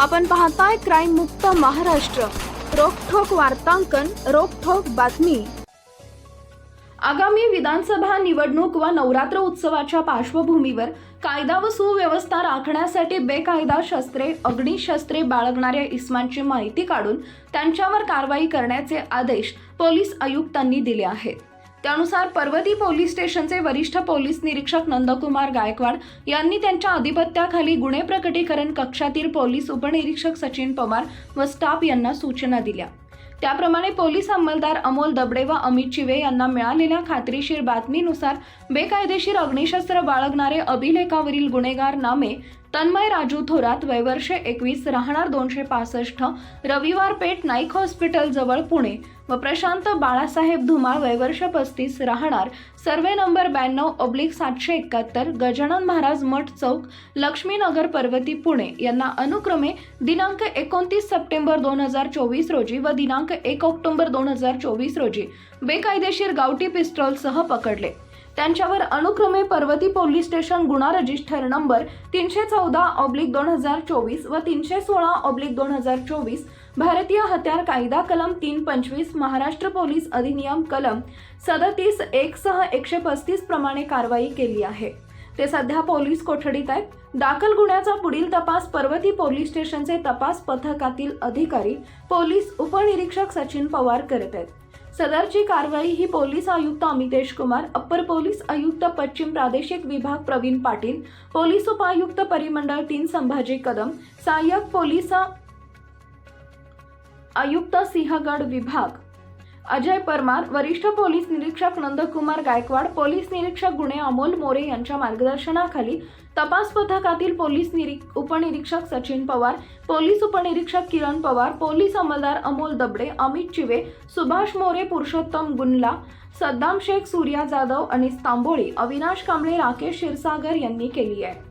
आपण पाहताय क्राईम मुक्त महाराष्ट्र. रोखोक वार्तांकन रोखोक बातमी. आगामी विधानसभा निवडणूक व नवरात्र उत्सवाच्या पार्श्वभूमीवर कायदा व सुव्यवस्था राखण्यासाठी बेकायदा शस्त्रे अग्निशस्त्रे बाळगणाऱ्या इस्मांची माहिती काढून त्यांच्यावर कारवाई करण्याचे आदेश पोलीस आयुक्तांनी दिले आहेत. त्यानुसार पर्वती पोलीस स्टेशनचे वरिष्ठ पोलीस निरीक्षक नंदकुमार गायकवाड यांनी त्यांच्या अधिपत्याखाली गुन्हे प्रकटीकरण कक्षातील पोलीस उपनिरीक्षक सचिन पवार व स्टाफ यांना सूचना दिल्या. त्याप्रमाणे पोलीस अंमलदार अमोल दबडे व अमित चिवे यांना मिळालेल्या खात्रीशीर बातमीनुसार बेकायदेशीर अग्निशस्त्र बाळगणारे अभिलेखावरील गुन्हेगार नामे तन्मय राजू थोरात वयवर्ष एकवीस राहणार दोनशे पासष्ट रविवार पेठ नाईक हॉस्पिटल जवळ पुणे व प्रशांत बाळासाहेब धुमाळ वयवर्ष पस्तीस राहणार. सर्वे नंबर ब्याण्णव ऑब्लिक सातशे एकाहत्तर गजानन महाराज मठ चौक लक्ष्मीनगर पर्वती पुणे यांना अनुक्रमे दिनांक एकोणतीस सप्टेंबर दोन हजार चोवीस रोजी व दिनांक एक ऑक्टोबर दोन हजार चोवीस रोजी बेकायदेशीर गावठी पिस्टॉलसह पकडले. त्यांच्यावर अनुक्रमे पर्वती पोलीस स्टेशन गुन्हा रजिस्टर नंबर तीनशे चौदा ऑब्लिक दोन हजार चोवीस व तीनशे सोळा ऑब्लिक दोन हजार चोवीस भारतीय हत्यार कायदा कलम तीन पंचवीस महाराष्ट्र पोलीस अधिनियम कलम सदतीस एक सह एकशे पस्तीस प्रमाणे कारवाई केली आहे. ते सध्या पोलीस कोठडीत आहेत? दाखल गुन्ह्याचा पुढील तपास पर्वती पोलीस स्टेशनचे तपास पथकातील अधिकारी पोलीस उपनिरीक्षक सचिन पवार करत आहेत. सदरची कारवाई ही पोलीस आयुक्त अमितेश कुमार अप्पर पोलीस आयुक्त पश्चिम प्रादेशिक विभाग प्रवीण पाटील पोलीस उपायुक्त परिमंडळ तीन संभाजी कदम सहाय्यक पोलीस आयुक्त सिंहगड विभाग अजय परमार वरिष्ठ पोलीस निरीक्षक नंदकुमार गायकवाड पोलीस निरीक्षक गुणे अमोल मोरे यांच्या मार्गदर्शनाखाली तपास पथकातील पोलीस निरी उपनिरीक्षक सचिन पवार पोलीस उपनिरीक्षक किरण पवार पोलीस अंमलदार अमोल दबडे अमित चिवे सुभाष मोरे पुरुषोत्तम गुनला सद्दाम शेख सूर्या जाधव आणि तांबोळी अविनाश कांबळे राकेश क्षीरसागर यांनी केली आहे.